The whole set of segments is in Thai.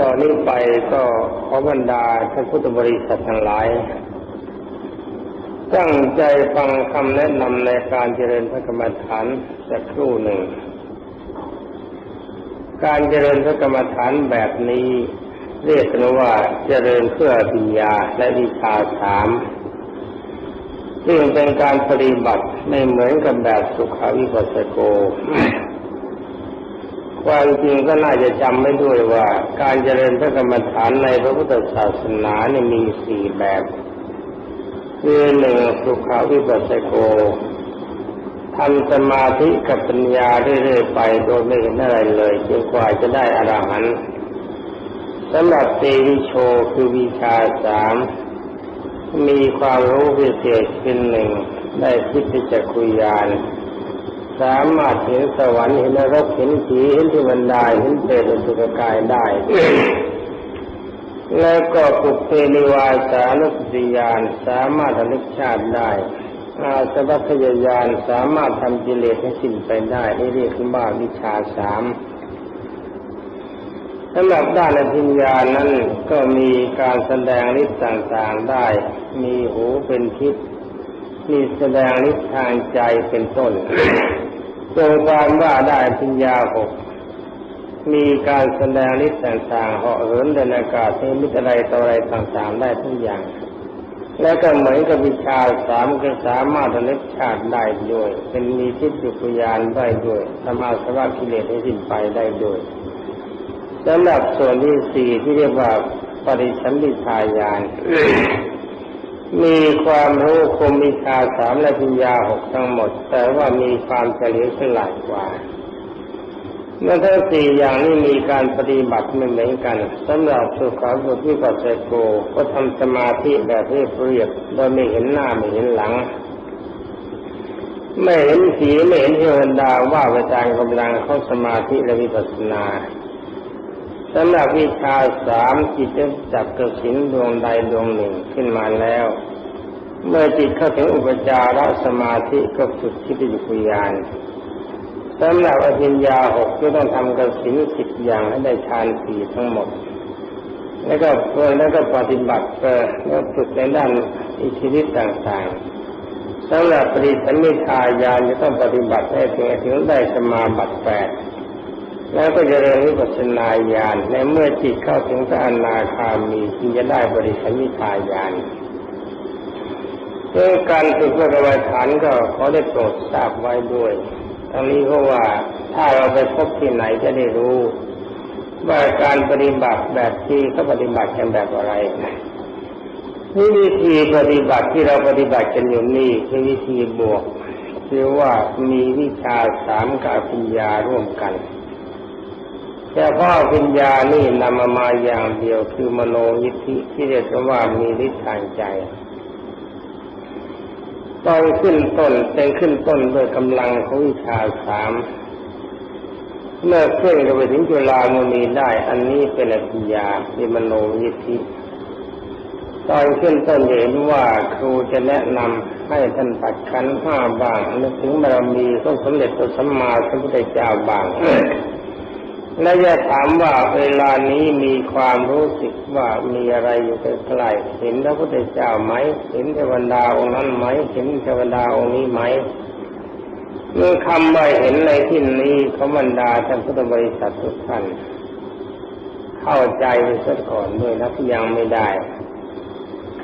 ตอนนี้ไปก็ขอบรรดาท่านพุทธบริษัททั้งหลาย ตั้งใจฟังคำแนะนำในการเจริญพระกรรมฐานสักครู่หนึ่ง การเจริญพระกรรมฐานแบบนี้เรียกกันว่าเจริญเพื่อปัญญาและวิชาสามซึ่งเป็นการปฏิบัติไม่เหมือนกับแบบสุขาวิปัสสโก ความจริงก็น่าจะจำไม่ด้วยว่า การเจริญพระกรรมฐานในพระพุทธศาสนาเนี่ยมีสี่แบบ คือหนึ่งสุขาวิปัสสโกทำสมาธิกับปัญญาเรื่อยๆไปโดยไม่เห็นอะไรเลยจนกว่าจะได้อรหันต์สำหรับเตวิโชคือวิชาสามมีความรู้พิเศษเป็นหนึ่งได้พิจจักคุยาน สามารถเห็นสวรรค์เห็นนรกเห็นผีเห็นเทวดาเห็นเปรตอสุรกายได้ แล้วก็ปุเพนิวาสานุสติยานสามารถระลึกชาติได้อาสวัคยายานสามารถทำกิเลสให้สิ้นไปได้นี่เรียกว่าวิชาสามสำหรับด้านอภิญญานั้นก็มีการแสดงฤทธิ์ต่างๆได้ มีหูเป็นทิพย์มีแสดงฤทธิ์ทางใจเป็นต้น รวมความว่าได้ปัญญาหกมีการแสดงฤทธิ์ต่างๆเหาะเหินเดินอากาศมีมิตรอะไรต่ออะไรต่างๆได้ทุกอย่าง และก็เหมือนกับวิชาสามก็สามารถระลึกชาติได้ด้วย เป็นมีทิพย์จุยานได้ด้วยสมาสวะกิเลสให้สิ้นไปได้ด้วยสำหรับส่วนที่สี่ที่เรียกว่าปริสัมพิทายาน มีความรู้คมวิชาสามและปัญญาหกทั้งหมด แต่ว่ามีความเฉลียวฉลาดกว่าเมื่อทั้งสี่อย่างนี้มีการปฏิบัติไม่เหมือนกันสำหรับสุขาสุทิปัสสโกก็ทำสมาธิแบบเรียบเรียบโดยไม่เห็นหน้าไม่เห็นหลัง ไม่เห็นสีไม่เห็นเทวดาว่าไปตามกำลังเข้าสมาธิและวิปัสสนา สำหรับวิชาสามจิตจะจับกระสินดวงใดดวงหนึ่งขึ้นมาแล้ว เมื่อจิตเข้าถึงอุปจารสมาธิก็ฝึกคิดยุยานสำหรับอภิญญาหกก็ต้องทำกระสินสิบอย่างให้ได้ฌานสี่ทั้งหมด แล้วก็เพื่อแล้วก็ปฏิบัติเพื่อแล้วฝึกในด้านอิทธิฤทธิ์ต่างๆสำหรับปริสัมมิทายานจะต้องปฏิบัติให้ถึงถึงได้สมาบัติแปด แล้วก็จะเรียนวิปัสสนาญาณในเมื่อจิตเข้าถึงพระอนาคามีจึงจะได้บริสัมมิทายานเรื่องการฝึกพระกรรมฐานก็ขอได้โปรดทราบไว้ด้วยทั้งนี้เพราะว่าถ้าเราไปพบที่ไหนจะได้รู้ ว่าการปฏิบัติแบบที่เขาปฏิบัติกันแบบอะไรนี่วิธีปฏิบัติที่เราปฏิบัติกันอยู่นี่คือวิธีบวกคือว่ามีวิชาสามกับปัญญาร่วมกัน แต่พ่อปัญญานี่นำมามาอย่างเดียวคือมโนยิทธิที่เรียกว่ามีฤทธิ์ทางใจตอนขึ้นต้นเป็นขึ้นต้นด้วยกำลังของวิชาสามเมื่อขึ้นไปถึงจุฬามุนีได้ อันนี้เป็นอภิญญาเป็นมโนยิทธิตอนขึ้นต้นเห็นว่าครูจะแนะนำให้ท่านตัดขันห้าบางนึกถึงบารมีของสมเด็จพระสัมมาสัมพุทธเจ้าบาง และจะถามว่าเวลานี้มีความรู้สึกว่ามีอะไรอยู่ใกล้ๆเห็นพระพุทธเจ้าไหม เห็นเทวดาองค์นั้นไหม เห็นเทวดาองค์นี้ไหมเมื่อคำว่าเห็นในที่นี้เขาบรรดาท่านพุทธบริษัททุกท่านเข้าใจไปสักก่อนด้วยนะที่ยังไม่ได้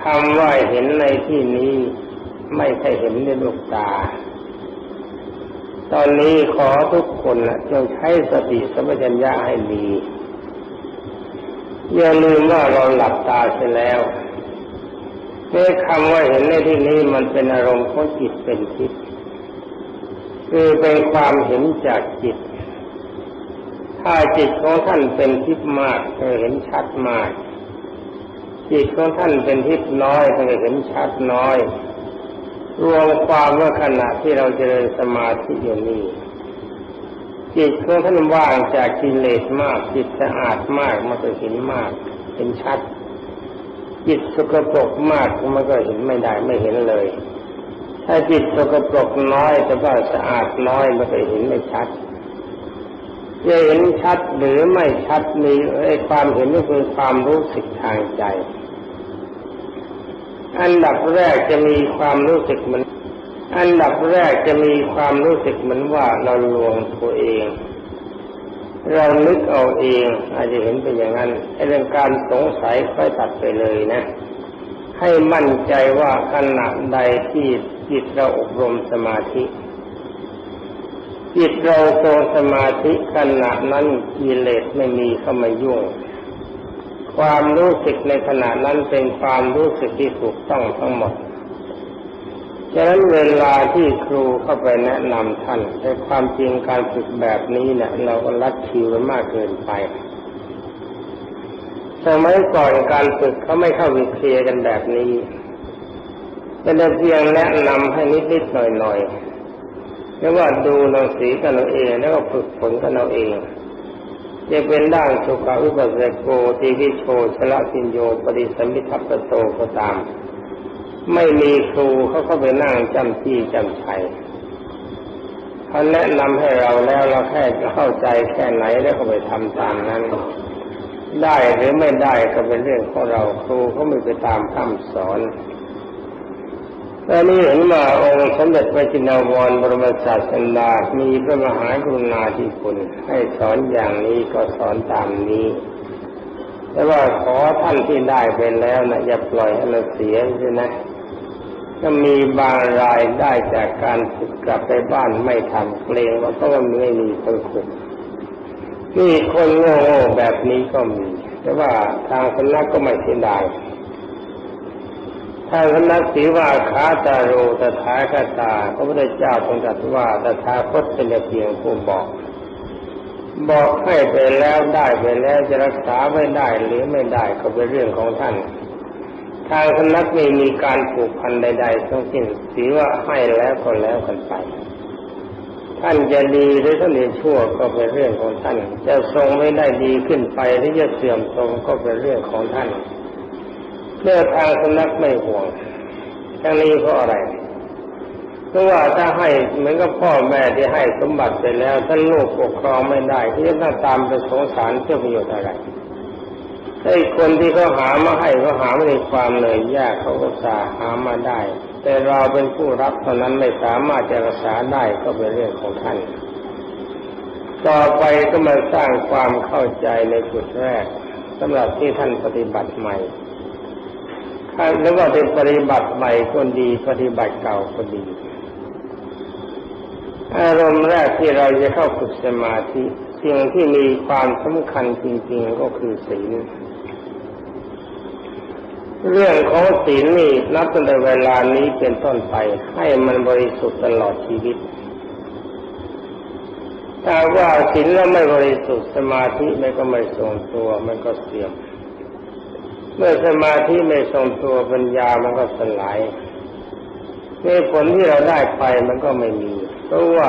คำว่าเห็นในที่นี้ไม่ใช่เห็นด้วยลูกตา ตอนนี้ขอทุกคนะจงใช้สติสัมปชัญญะให้ดีอย่าลืมว่าเราหลับตาเสียแล้วเมื่อคำว่าเห็นในที่นี้มันเป็นอารมณ์ของจิตเป็นทิพย์คือเป็นความเห็นจากจิต ถ้าจิตของท่านเป็นทิพย์มากจะเห็นชัดมาก จิตของท่านเป็นทิพย์น้อยจะเห็นชัดน้อย รวมความว่าขณะที่เราเจริญสมาธิอยู่นี้จิตของท่านว่างจากกิเลสมาก จิตสะอาดมากมันก็เห็นมากเห็นชัด จิตสกปรกมากมันก็เห็นไม่ได้ไม่เห็นเลย ถ้าจิตสกปรกน้อยแต่ว่าสะอาดน้อยมันก็เห็นไม่ชัดจะเห็นชัดหรือไม่ชัดมีไอ้ความเห็นก็คือความรู้สึกทางใจ อันดับแรกจะมีความรู้สึกเหมันอันดับแรกจะมีความรู้สึกเหมือนว่าเราลวงตัวเอง เรานึกเอาเองอาจจะเห็นเป็นอย่างนั้นเรื่องการสงสัยค่อยตัดไปเลยนะ ให้มั่นใจว่าขณะใดที่จิตเราอบรมสมาธิจิตเราทรงสมาธิขณะนั้นกิเลสไม่มีเข้ามายุ่ง ความรู้สึกในขณะนั้นเป็นความรู้สึกที่ถูกต้องทั้งหมดฉะนั้นเวลาที่ครูเข้าไปแนะนำท่านในความจริงการฝึกแบบนี้เนี่ย เราก็ลัดคิวมากเกินไป สมัยก่อนการฝึกเขาไม่เข้าวิเคลียกันแบบนี้เป็นเพียงแนะนำให้นิดๆหน่อยๆเรียกว่าดูหนังสือกันเราเองแล้วก็ฝึกฝนกันเราเอง จะเป็นด้านสุขาอุปสโกติวิโชชละสินโยปริสมิทัปโตก็ตาม ไม่มีครูเขาเข้าไปนั่งจำที่จำชัยเขาแนะนำให้เราแล้วเราแค่เข้าใจแค่ไหนแล้วก็ไปทำตามนั้น ได้หรือไม่ได้ก็เป็นเรื่องของเราครูเขาไม่ไปตามคำสอน อนนี้เห็นว่าองค์สมเด็จพระจินวรบรมศาสดามีพระมหากรุณาธิคุณให้สอนอย่างนี้ก็สอนตามนี้ แต่ว่าขอท่านที่ได้ไปแล้วนะอย่าปล่อยให้เราเสียใช่ไหมก็มีบางรายได้จากการฝึกกลับไปบ้านไม่ทำเกรงว่าเพราะว่าไม่มีคนขุดนี่คนโง่แบบนี้ก็มี แต่ว่าทางสำนักก็ไม่เสียดาย ถ้าคณะสีว่าขาตาโรตถาคตาพระพุทธเจ้าทรงตรัสว่าตถาคตเป็นเพียงผู้บอก บอกให้ไปแล้วได้ไปแล้วจะรักษาไม่ได้หรือไม่ได้ก็เป็นเรื่องของท่านทางคณะไม่มีการผูกพันใดๆทั้งสิ้นสีว่าให้แล้วก็แล้วกันไป ท่านจะดีหรือท่านจะชั่วก็เป็นเรื่องของท่าน จะทรงไม่ได้ดีขึ้นไปหรือจะเสื่อมทรงก็เป็นเรื่องของท่าน เมื่อทางสำนักไม่ห่วงทั้งนี้เพราะอะไรเพราะว่าถ้าให้เหมือนกับพ่อแม่ที่ให้สมบัติไปแล้วท่านลูกปกครองไม่ได้ที่จะต้องตามไปสงสารเพื่อประโยชน์อะไรไอ้คนที่เขาหามาให้เขาหาไม่ได้ความเหนื่อยยากเขาก็สาหามาได้ แต่เราเป็นผู้รับเท่านั้นไม่สามารถจะรักษาได้ก็เป็นเรื่องของท่าน ต่อไปก็มาสร้างความเข้าใจในจุดแรกสำหรับที่ท่านปฏิบัติใหม่ แล้วก็เป็นปฏิบัติใหม่คนดี ปฏิบัติเก่าคนดี อารมณ์แรกที่เราจะเข้าฝึกสมาธิสิ่งที่มีความสำคัญจริง ๆก็คือศีลเรื่องของศีลนี่นับตั้งแต่เวลานี้เป็นต้นไป ให้มันบริสุทธิ์ตลอดชีวิตถ้าว่าศีลแล้วไม่บริสุทธิ์สมาธิมันก็ไม่ทรงตัวมันก็เสื่อม มื่อสมาธิไม่ทรงตัวปัญญามันก็สลายในผลที่เราได้ไปมันก็ไม่มี เพราะว่า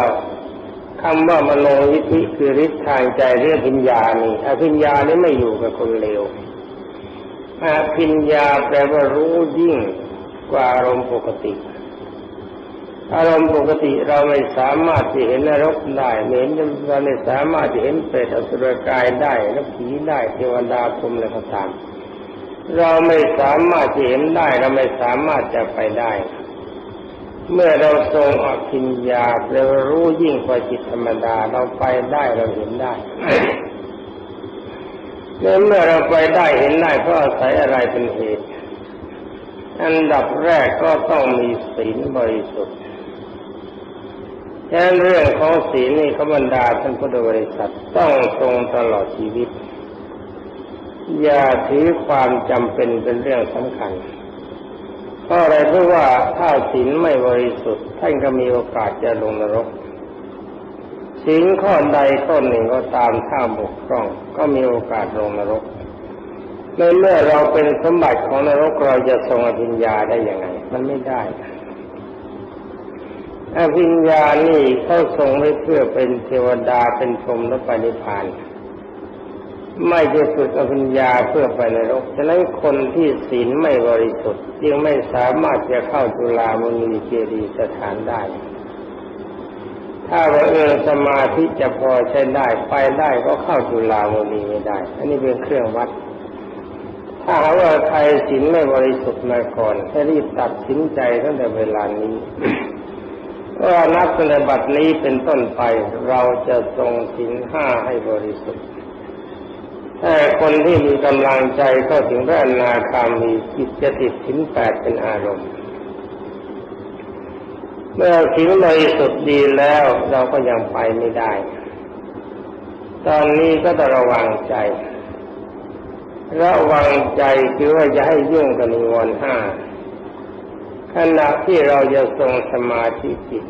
คำว่ามโนยิธิคือฤทธิ์ทางใจเรื่องพิญญานี่อภิญญานี่ไม่อยู่กับคนเลวอภิญญาแปลว่ารู้ยิ่งกว่าอารมณ์ปกติ อารมณ์ปกติเราไม่สามารถจะเห็นนรกได้เห็นเราไม่สามารถจะเห็นเปรตอสุรกายได้แล้วผีได้เทวดาพรมอะไรก็ตาม เราไม่สามารถจะเห็นได้เราไม่สามารถจะไปได้ เมื่อเราทรงอภิญญาเรารู้ยิ่งกว่าจิตธรรมดาเราไปได้เราเห็นได้เมื่อเราไปได้เห็นได้เพราะอาศัยอะไรเป็นเหตุ อันดับแรกก็ต้องมีศีลบริสุทธิ์ฉะนั้นเรื่องของศีลนี่ขบรรดาท่านพุทธบริษัทต้องทรงตลอดชีวิต อย่าถือความจำเป็นเป็นเรื่องสำคัญเพราะอะไรเพราะว่าถ้าศีลไม่บริสุทธิ์ท่านก็มีโอกาสจะลงนรกศีลข้อใดข้อหนึ่งก็ตามถ้าบกพร่อง ก็มีโอกาสลงนรกในเมื่อเราเป็นสมบัติของนรกเราจะทรงอภิญญาได้ยังไง มันไม่ได้อภิญญานี่เขาทรงไว้เพื่อเป็นเทวดาเป็นพรหมและปณิพาน ไม่จะฝึกอภิญญาเพื่อไปในโลกฉะนั้นคนที่ศีลไม่บริสุทธิ์จึงไม่สามารถจะเข้าจุฬามณีเจดีสถานได้ ถ้าว่าเออสมาธิจะพอใช้ได้ไปได้ก็เข้าจุฬามณีไม่ได้ อันนี้เป็นเครื่องวัด ถ้าว่าใครศีลไม่บริสุทธิ์มาก่อนให้รีบตัดสินใจตั้งแต่เวลานี้ว่านับตั้งแต่บัดนี้เป็นต้นไปเราจะทรงศีลห้าให้บริสุทธิ์ แต่คนที่มีกำลังใจเข้าถึงพระอนาคามีจิตจะติดศีลแปดเป็นอารมณ์ เมื่อศีลบริสุทธิ์ดีแล้วเราก็ยังไปไม่ได้ ตอนนี้ก็ต้องระวังใจระวังใจคือว่าจะให้ยุ่งกับนิวรณ์ห้าขณะที่เราจะทรงสมาธิจิต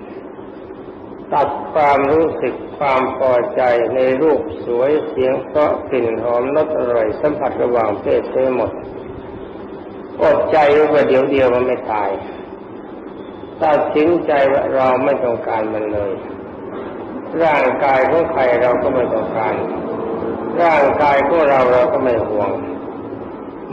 ตัดความรู้สึกความพอใจในรูปสวยเสียงเพราะกลิ่นหอมรสอร่อยสัมผัสระหว่างเพศเสียหมดอดใจว่าเดี๋ยวเดียวมันไม่ตายตัดสินใจว่าเราไม่ต้องการมันเลย ร่างกายของใครเราก็ไม่ต้องการ ร่างกายของเราเราก็ไม่ห่วง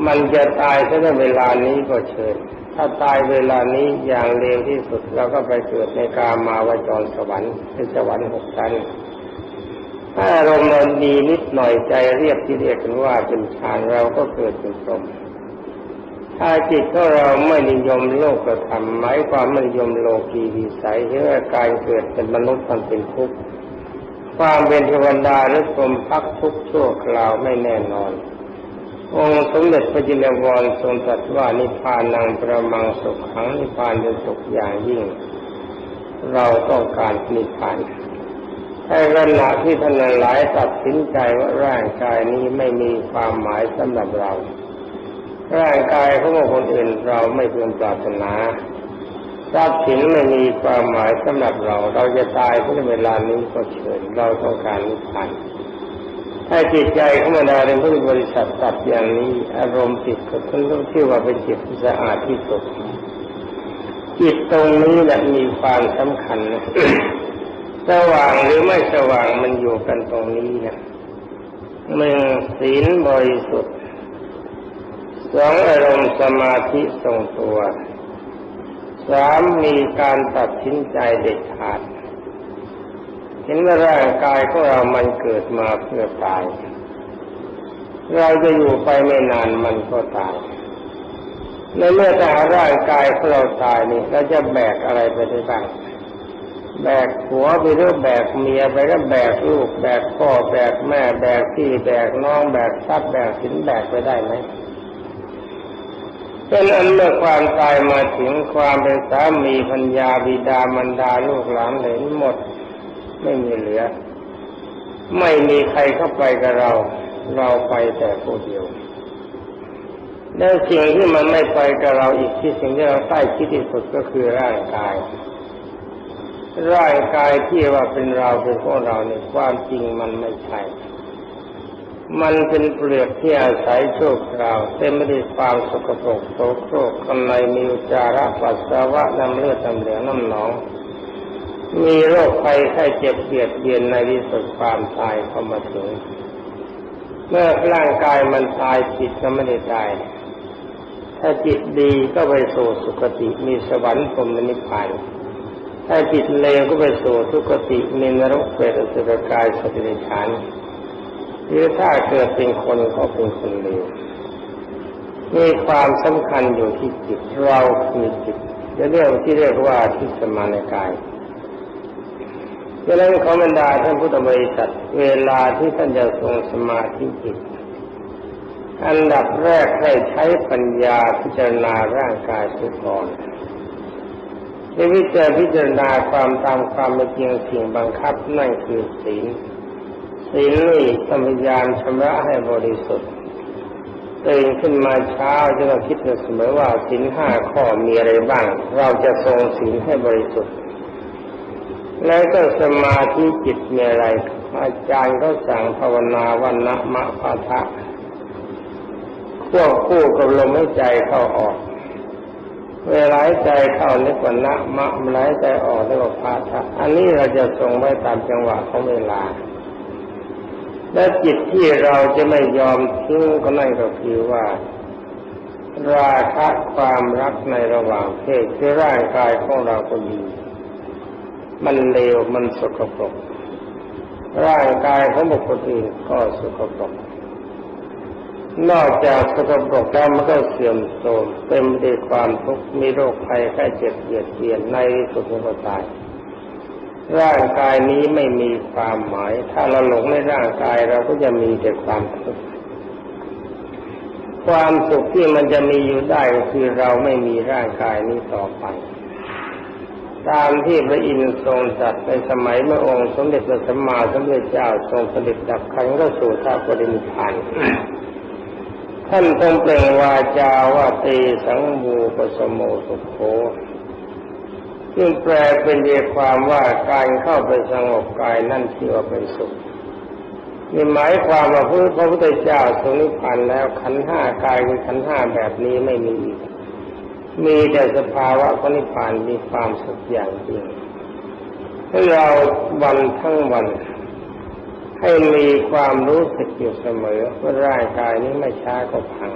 มันจะตายถ้าเวลานี้ก็เชิญ ถ้าตายเวลานี้อย่างเร็วที่สุดเราก็ไปเกิดในกามาวจรสวรรค์เป็นสวรรค์หกชั้นถ้าอารมณ์เราดีนิดหน่อยใจเรียกที่เรียกกันว่าเป็นฌานเราก็เกิดเป็นพรหมถ้าจิตของเราไม่นิยมโลกกระทำหมายความไม่นิยมโลกีวิสัยเห็นว่าการเกิดเป็นมนุษย์มันเป็นทุกข์ความเป็นเทวดาหรือพรหมพักทุกข์ชั่วคราวไม่แน่นอน องค์สมเด็จพระจินวรทรงตรัสว่านิพพานังประมังสุขขังนิพพานเป็นสุขอย่างยิ่ง เราต้องการนิพพานในขณะที่ท่านหลายตัดสินใจว่าร่างกายนี้ไม่มีความหมายสำหรับเรา ร่างกายของคนอื่นเราไม่พึงปรารถนาทรัพย์สินไม่มีความหมายสำหรับเรา เราจะตายในเวลานี้ก็เชิญเราต้องการนิพพาน ถ้าจิตใจของมันดาเป็นผู้บริสัทตัดอย่างนี้อารมณ์จิตก็ต้องชื่อว่าเป็นจิตที่สะอาดที่สุดจิตตรงนี้แหละมีความสำคัญนะสว่างหรือไม่สว่างมันอยู่กันตรงนี้นะหนึ่งศีลบริสุทธิ์สองอารมณ์สมาธิทรงตัวสามมีการตัดสินใจเด็ดขาด ห็นว่าร่างกายของเรามันเกิดมาเพื่อตาย เราจะอยู่ไปไม่นานมันก็ตายในเมื่อแต่ร่างกายของเราตายนี่เราจะแบกอะไรไปได้บ้าง แบกผัวไปหรือแบกเมียไปแล้วแบกลูก แบกพ่อแบกแม่แบกพี่แบกน้องแบกทรัพย์แบกสินแบกไปได้ไหมเป็นอันเมื่อความตายมาถึงความเป็นสามีพัญญาบิดามารดาลูกหลานเหลนหมด ไม่มีเหลือ ไม่มีใครเข้าไปกับเรา เราไปแต่ผู้เดียวแล้วสิ่งที่มันไม่ไปกับเราอีกที่สิ่งที่เราใกล้ชิดที่สุดก็คือร่างกาย ร่างกายที่ว่าเป็นเราเป็นพวกเราเนี่ยความจริงมันไม่ใช่มันเป็นเปลือกที่อาศัยโชคราวเต็มไปด้วยความสกปรกโสโครกข้างในมีอุจาระปัสสาวะน้ำเลือดน้ำเหลืองน้ำหนอง มีโรคภัยไข้เจ็บเบียดเบียนในที่สุดความตายเข้ามาถึง เมื่อร่างกายมันตายจิตก็ไม่ได้ตาย ถ้าจิตดีก็ไปสู่สุคติมีสวรรค์พรมนิพพานถ้าจิตเลวก็ไปสู่ทุกติมีนรกเปรตสุรกายสติริฐานหรือถ้าเกิดเป็นคนก็เป็นคนเลวมีความสำคัญอยู่ที่จิตเราคือจิตจะเรื่องที่เรียกว่าที่สมาในกาย ดังนั้นขอบรรดาท่านพุทธบริษัท เวลาที่ท่านจะทรงสมาธิจิต อันดับแรกให้ใช้ปัญญาพิจารณาร่างกายสุก่อนในวิจารพิจารณาความตามความเป็นจริงสิ่งบังคับนั่นคือศีลศีลนี่ธรรมยานชำระให้บริสุทธิ์ตื่นขึ้นมาเช้าจะต้องคิดเสมอว่าศีลห้าข้อมีอะไรบ้าง เราจะทรงศีลให้บริสุทธิ์ แล้วก็สมาธิจิตมีอะไร อาจารย์ก็สั่งภาวนาวันนะมะพาทะควบคู่กับลมหายใจเข้าออก เวลาหายใจเข้านึกว่านะมะเวลาหายใจออกนึกว่าพาทะอันนี้เราจะทรงไว้ตามจังหวะของเวลา และจิตที่เราจะไม่ยอมทิ้งก็นั่นก็คือว่าราคะความรักในระหว่างเพศที่ร่างกายของเราก็ดี มันเลวมันสกปรก ร่างกายของบุคคลอื่นก็สกปรก นอกจากสกปรกแล้วมันก็เสื่อมโทรมเต็มไปด้วยความทุกข์มีโรคภัยแค่เจ็บเบียดเบียนในสุดมันก็ตายร่างกายนี้ไม่มีความหมาย ถ้าเราหลงในร่างกายเราก็จะมีแต่ความทุกข์ ความสุขที่มันจะมีอยู่ได้ก็คือเราไม่มีร่างกายนี้ต่อไป ตามที่พระอินทร์ทรงตรัสในสมัยเมื่อองค์สมเด็จพระสัมมาสัมพุทธเจ้าทรงเสด็จดับขันก็สู่ท้าปรินิพานท่านทรงเปล่งวาจาว่าตีสังมูปสมโมสุโขซึ่งแปลเป็นเรียความว่าการเข้าไปสงบกายนั่นที่ว่าเป็นสุขนี่หมายความว่าพระพุทธเจ้าทรงนิพพานแล้วขันห้ากายคือขันห้าแบบนี้ไม่มีอีก มีแต่สภาวะพระนิพพานมีความสุขอย่างจริงให้เราวันทั้งวัน ให้มีความรู้สึกอยู่เสมอว่าร่างกายนี้ไม่ช้าก็พัง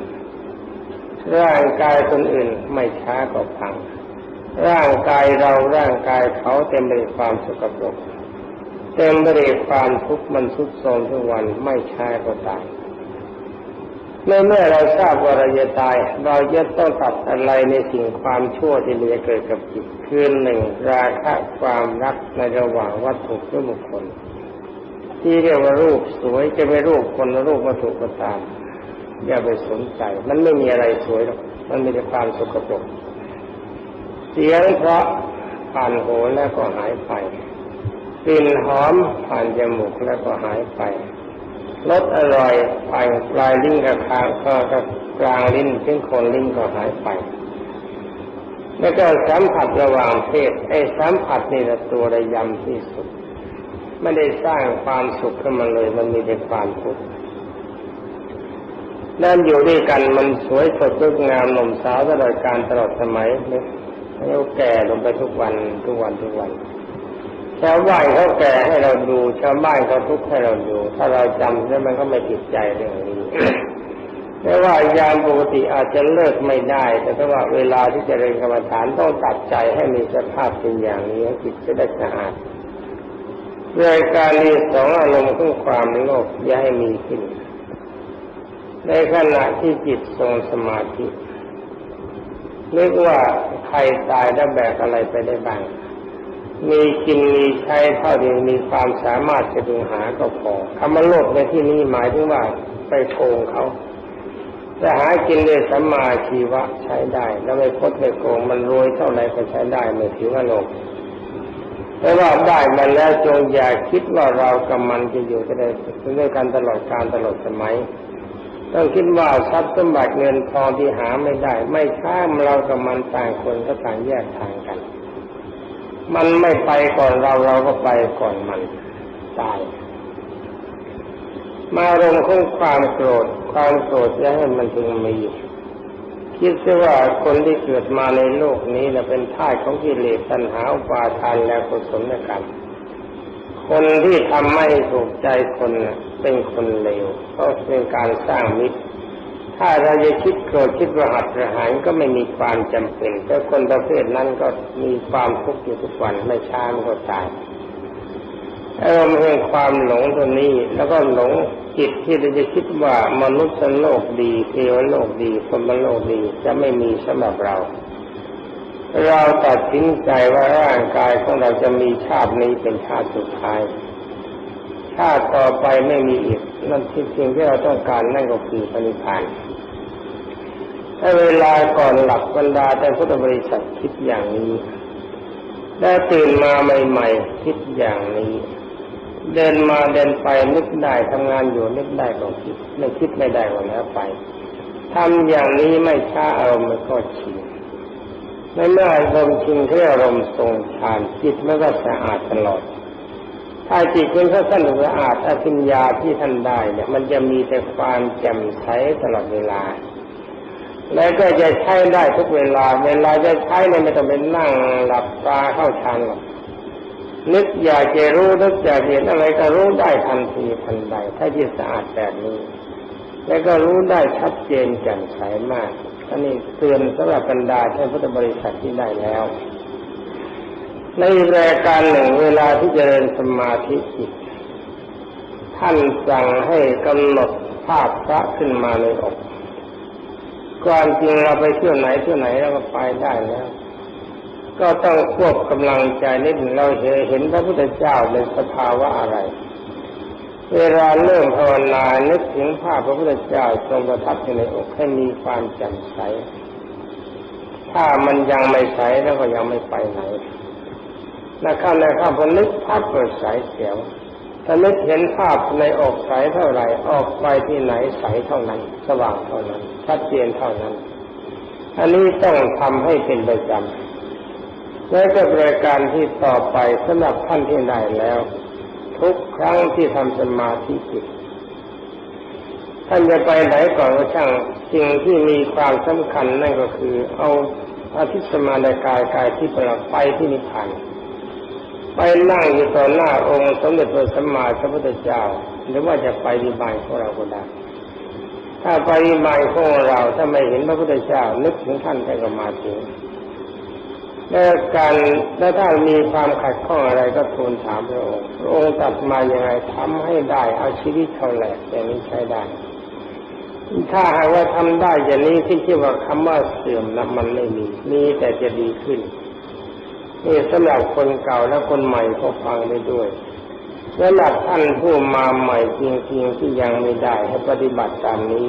ร่างกายคนอื่นไม่ช้าก็พัง ร่างกายเราร่างกายเขาเต็มไปด้วยความสกปรกเต็มไปด้วยความทุกข์มันทุดโทมทุกวันไม่ช้าก็ตาย เมื่อเมื่อเราทราบว่าเราจะตาย เราจะต้องตัดอะไรในสิ่งความชั่วที่มันจะเกิดกับจิตคือหนึ่งราคะความรักในระหว่างวัตถุและบุคคล ที่เรียกว่ารูปสวยจะเป็นรูปคนรูปวัตถุก็ตาม อย่าไปสนใจ มันไม่มีอะไรสวยหรอกมันมีแต่ความสกปรกเสียงเพราะผ่านหูแล้วก็หายไปกลิ่นหอมผ่านจมูกแล้วก็หายไป รสอร่อยผ่านปลายลิ้นกับคางก็กับกลางลิ้นถึงคนลิ้นก็หายไป แล้วก็สัมผัสระหว่างเพศไอ้สัมผัสนี่แหละตัวระยำที่สุด ไม่ได้สร้างความสุขขึ้นมาเลย มันมีแต่ความทุกข์นั่นอยู่ด้วยกันมันสวยสดงดงามหนุ่มสาวตลอดการตลอดสมัยเนี่ยแล้วแก่ลงไปทุกวันทุกวันทุกวัน ชาวบ้านเขาแก่ให้เราดูชาวบ้านเขาทุกข์ให้เราดู ถ้าเราจำแล้วมันก็ไม่ติดใจเรื่องนี้ไม่ว่ายามปกติอาจจะเลิกไม่ได้ แต่ถ้าว่าเวลาที่จะเรียนกรรมฐานต้องตัดใจให้มีสภาพเป็นอย่างนี้จิตจะได้สะอาดรายการนี้สองอารมณ์ของความโลภอย่าให้มีขึ้น ในขณะที่จิตทรงสมาธินึกว่าใครตายแล้วแบกอะไรไปได้บ้าง มีกินมีใช้เท่าเดียวมีความสามารถจะดึงหาก็พอคำว่าโลภในที่นี้หมายถึงว่าไปโกงเขาแต่หากินด้วยสัมมาชีวะใช้ได้ แล้วไม่พดไม่โกงมันรวยเท่าไหร่ก็ใช้ได้ไม่ถือว่าโลภแต่ว่าได้มาแล้วจงอย่าคิดว่าเรากับมันจะอยู่จะได้ด้วยกันตลอดการตลอดสมัยต้องคิดว่าทรัพย์สมบัติเงินทองที่หาไม่ได้ ไม่ช้าเรากับมันต่างคนก็ต่างแยกทางกัน มันไม่ไปก่อนเราเราก็ไปก่อนมันตายมาลงของความโกรธ ความโกรธจะให้มันถึงมีคิดซะว่าคนที่เกิดมาในโลกนี้นะเป็นท่าของกิเลสตัณหาปาทานและกุศลกรรมคนที่ทำไม่ถูกใจคนเป็นคนเลวก็เป็นการสร้างมิตร ถ้าเราจะคิดโกรธคิดประหัตประหารก็ไม่มีความจำเป็นแต่คนประเภทนั้นก็มีความทุกข์อยู่ทุกวันไม่ช้ามันก็ตายอารมณ์แห่งความหลงตัวนี้ แล้วก็หลงจิตที่เราจะคิดว่ามนุษย์โลกดีเทวโลกดีพรมโลกดีจะไม่มีสำหรับเรา เราตัดสินใจว่าร่างกายของเราจะมีชาตินี้เป็นชาติสุดท้าย ชาติต่อไปไม่มีอีกนั่นที่สิ่งที่เราต้องการนั่นก็คือปณิพานถ้า เวลาก่อนหลับบรรดาแต่พุทธบริษัทคิดอย่างนี้ ได้ตื่นมาใหม่ๆคิดอย่างนี้ เดินมาเดินไปนึกได้ทำงานอยู่นึกได้ก็คิดไม่คิดไม่ได้ก็แล้วไปทำอย่างนี้ไม่ช้าอารมณ์มันก็ชินไม่เมื่ออารมณ์ชินที่อารมณ์ทรงฌานจิตมันก็สะอาดตลอด ถ้าจิตคุณเขาท่านสะอาดอภิญญาที่ท่านได้เนี่ยมันจะมีแต่ความแจ่มใสตลอดเวลา แล้วก็จะใช้ได้ทุกเวลา เวลาจะใช้เนี่ยไม่ต้องเป็นนั่งหลับตาเข้าฌานหรอกนึกอยากจะรู้นึกอยากเห็นอะไรก็รู้ได้ทันทีทันใดถ้าจิตสะอาดแบบนี้ แล้วก็รู้ได้ชัดเจนแจ่มใสมากอันนี้เตือนสำหรับบรรดาท่านพุทธบริษัทที่ได้แล้ว ในรายการหนึ่งเวลาที่จเจริญสมาธิจิตท่านสั่งให้กำหนดภาพพระขึ้นมาในอก ความจริงเราไปเที่ยวไหนเที่ยวไหนเราก็ไปได้แล้วก็ต้องควบกำลังใจนิดเราเห็นพระพุทธเจ้าในสภาวะอะไร เวลาเริ่มภาวนานึกถึงภาพพระพุทธเจ้าทรงประทับอยู่ในอกให้มีความแจ่มใส ถ้ามันยังไม่ใสแล้วก็ยังไม่ไปไหนนะข้าในข้าพนึกภาพเปิดใสเสียว ถ้านึกเห็นภาพในอกใสเท่าไหร่ ออกไปที่ไหนใสเท่านั้น สว่างเท่านั้น ชัดเจนเท่านั้น อันนี้ต้องทำให้เป็นประจำและก็บริการที่ต่อไปสำหรับท่านที่ได้แล้ว ทุกครั้งที่ทำสมาธิจิตท่านจะไปไหนก่อนก็ช่างสิ่งที่มีความสำคัญนั่นก็คือ เอาอาทิตย์สมาในกายกายที่ประไปที่นิพพาน ไปนั่งอยู่ต่อหน้าองค์สมเด็จพระสัมมาสัมพุทธเจ้า หรือว่าจะไปวิบายของเราก็ได้ถ้าไปวิบายของเราถ้าไม่เห็นพระพุทธเจ้านึกถึงท่านแต่ก็มาถึงและการและถ้ามีความขัดข้องอะไรก็ทูลถามพระองค์พระองค์ตัดมาอย่างไรทำให้ได้เอาชีวิตเขาแหลกอย่างนี้ใช้ได้ ถ้าหากว่าทำได้อย่างนี้ที่ชื่อว่าคำว่าเสื่อมนะมันไม่มีมีแต่จะดีขึ้น นี่สำหรับคนเก่าและคนใหม่ก็ฟังได้ด้วยสำหรับท่านผู้มาใหม่จริงๆที่ยังไม่ได้ให้ปฏิบัติตามนี้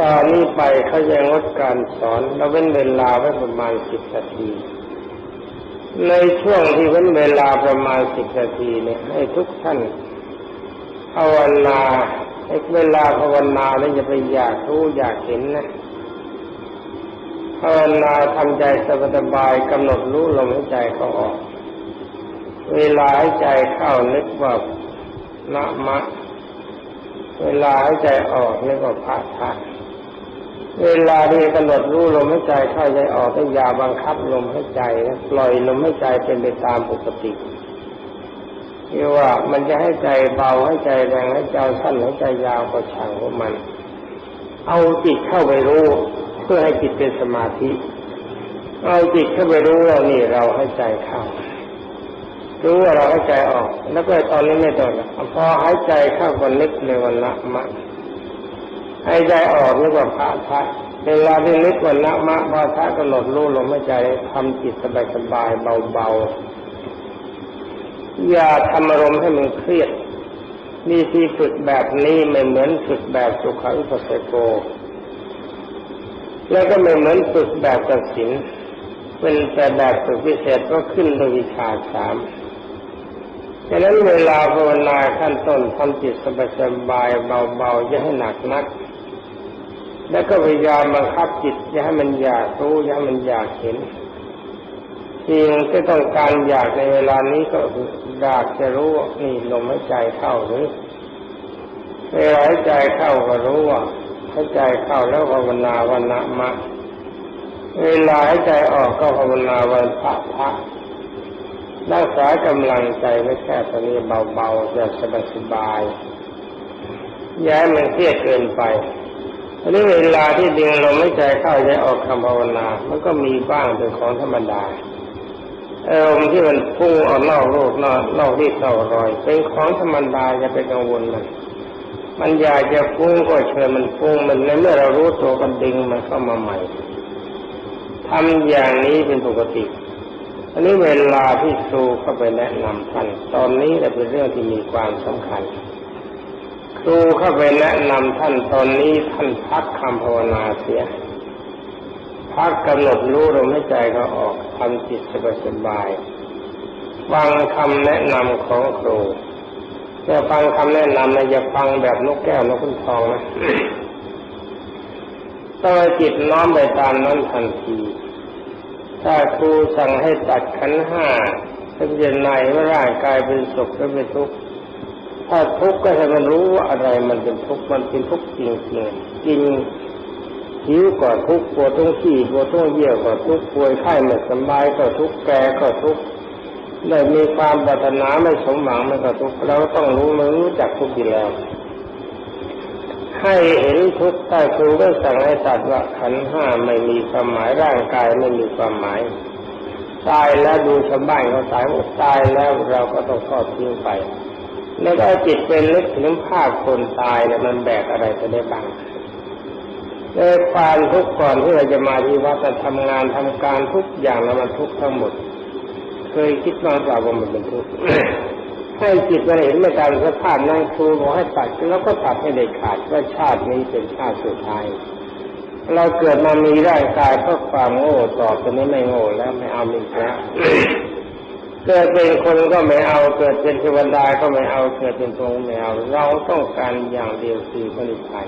ตอนนี้ไปเขาจะงดการสอนเราเว้นเวลาไว้ประมาณสิบนาที ในช่วงที่เว้นเวลาประมาณสิบนาทีเนี่ยให้ทุกท่านภาวนาเวลาภาวนาแล้วอย่าไปอยากรู้อยากเห็นนะ ภาวนาทำใจสบายกำหนดรู้ลมหายใจเขาออก เวลาหายใจเข้านึกว่านะมะ เวลาหายใจออกนึกว่าพระทะเวลาที่กำหนดรู้ลมหายใจเข้าใจออกก็อย่าบังคับลมหายใจปล่อยลมหายใจเป็นไปตามปกติที่ว่ามันจะให้ใจเบาให้ใจแรงให้ใจสั้นให้ใจยาวก็ช่างของมัน เอาจิตเข้าไปรู้ พื่อให้จิตเป็นสมาธิ เอาจิตเข้าไปรู้ว่านี่เราให้ใจเข้ารู้ว่าเราให้ใจออก แล้วก็ตอนนี้ไม่ต้องพอหายใจเข้าก็นึกในวันละมะหายใจออกนึกว่าพระพระเวลาที่นึกวันละมะพระพระกำหนดรู้ลมหายใจทำจิตสบายสบายเบาๆอย่าทำอารมณ์ให้มันเครียดนี่ที่ฝึกแบบนี้ไม่เหมือนฝึกแบบสุขังปสโก แล้วก็ไม่เหมือนฝึกแบบตัดสิน เป็นแต่แบบฝึกพิเศษก็ขึ้นโดยวิชาสามดังนั้นเวลาภาวนาขั้นต้นทำจิตสบายๆเบาๆอย่าให้หนักนัก แล้วก็พยายามบังคับจิตอย่าให้มันอยากรู้อย่าให้มันอยากเห็นสิ่งที่ต้องการอยากในเวลานี้ก็อยากจะรู้นี่ลมหายใจเข้าหรือเวลาหายใจเข้าก็รู้ว่า หายใจเข้าแล้วภาวนาวันนะมะ เวลาหายใจออกก็ภาวนาวันพระพระรักษากำลังใจไม่แค่ตอนนี้เบาๆแบบสบายๆย้ายมันเครียดเกินไปอันนี้เวลาที่ดึงลมหายใจเข้าใจออกคำภาวนา มันก็มีบ้างเป็นของธรรมดาอารมณ์ที่มันพุ่งออกนอกโลกนอกนอกที่เต่ารอย เป็นของธรรมดาอย่าไปกังวลมัน มันอยากจะฟุ้งก็เชิญมันฟุ้งมันในเมื่อเรารู้ตัวกันดึงมันเข้ามาใหม่ทำอย่างนี้เป็นปกติ อันนี้เวลาที่ครูเข้าไปแนะนำท่าน ตอนนี้จะเป็นเรื่องที่มีความสำคัญ ครูเข้าไปแนะนำท่านตอนนี้ท่านพักคำภาวนาเสีย พักกำหนดรู้ลมหายใจเขาออกทำจิตสบายๆฟังคำแนะนำของครู จะฟังคำแนะนำนะอย่าฟังแบบนกแก้วนกขุนทองนะต้องจิตน้อมไปตามนั้นทันที ถ้าครูสั่งให้ตัดขันห้าจะเย็นในว่าร่างกายเป็นสุขหรือเป็นทุกข์ถ้าทุกข์ก็ให้มันรู้ว่าอะไรมันเป็นทุกข์มันเป็นทุกข์จริงๆกินหิวก็ทุกข์ปวดท้องขี้ปวดท้องเยี่ยวก็ทุกข์ป่วยไข้ไม่สบายก็ทุกข์แก่ก็ทุกข์ ได้มีความปรารถนาไม่สมหวังไม่ก็ทุกข์เราต้องรู้รู้จักทุกข์อยู่แล้ว ให้เห็นทุกข์ใต้ครูก็สั่งให้ตัดว่าขันห้าไม่มีความหมายร่างกายไม่มีความหมายตายแล้วดูชาวบ้านเขาตายว่าตายแล้วเราก็ต้องทอดทิ้งไปแล้วก็จิตเป็นนึกถึงภาพคนตายแล้วมันแบกอะไรจะได้บ้างในความทุกข์ก่อนที่เราจะมาที่วัดจะทำงานทำการทุกอย่างแล้วมันทุกข์ทั้งหมด ยคิดบ้างเปล่าว่ามันเป็นทุกข์ให้จิตมันเห็นในการสภาพนั่งครูบอกให้ตัดแล้วก็ตัดให้เด็ดขาดว่าชาตินี้เป็นชาติสุดท้าย เราเกิดมามีร่างกายเพราะความโง่ต่อไปนี้ไม่โง่แล้วไม่เอาอีกแล้วเกิดเป็นคนก็ไม่เอาเกิดเป็นเทวดาก็ไม่เอาเกิดเป็นพรหมไม่เอา เราต้องการอย่างเดียวคือพระนิพพาน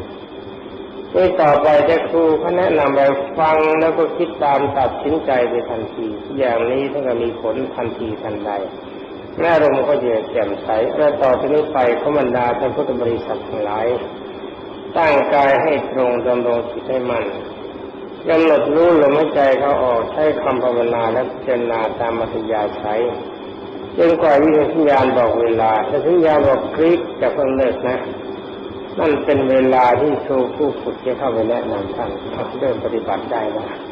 นี่ต่อไปจะครูเขาแนะนำไปฟังแล้วก็คิดตามตัดสินใจไปทันที อย่างนี้ถ้าก็มีผลทันทีทันใดแม่ลมก็จะแจ่มใสและต่อไปนี้ไปเขาบรดาท่านพุทธบริษัททั้งหลายตั้งกายให้ตรงดำรงจิตให้มันกำหนดรู้ลมหายใจเขาออกใช้คำภาวนาและพิจรณาตามมัธยาใช้จนกว่าวิญญาณบอกเวลาถ้าสัญญาบอกคลิกจะเพิ่งเลิกนะ นั่นเป็นเวลาที่ครูผู้ฝึกจะเข้าไปแนะนำท่านเริ่มปฏิบัติได้แล้ว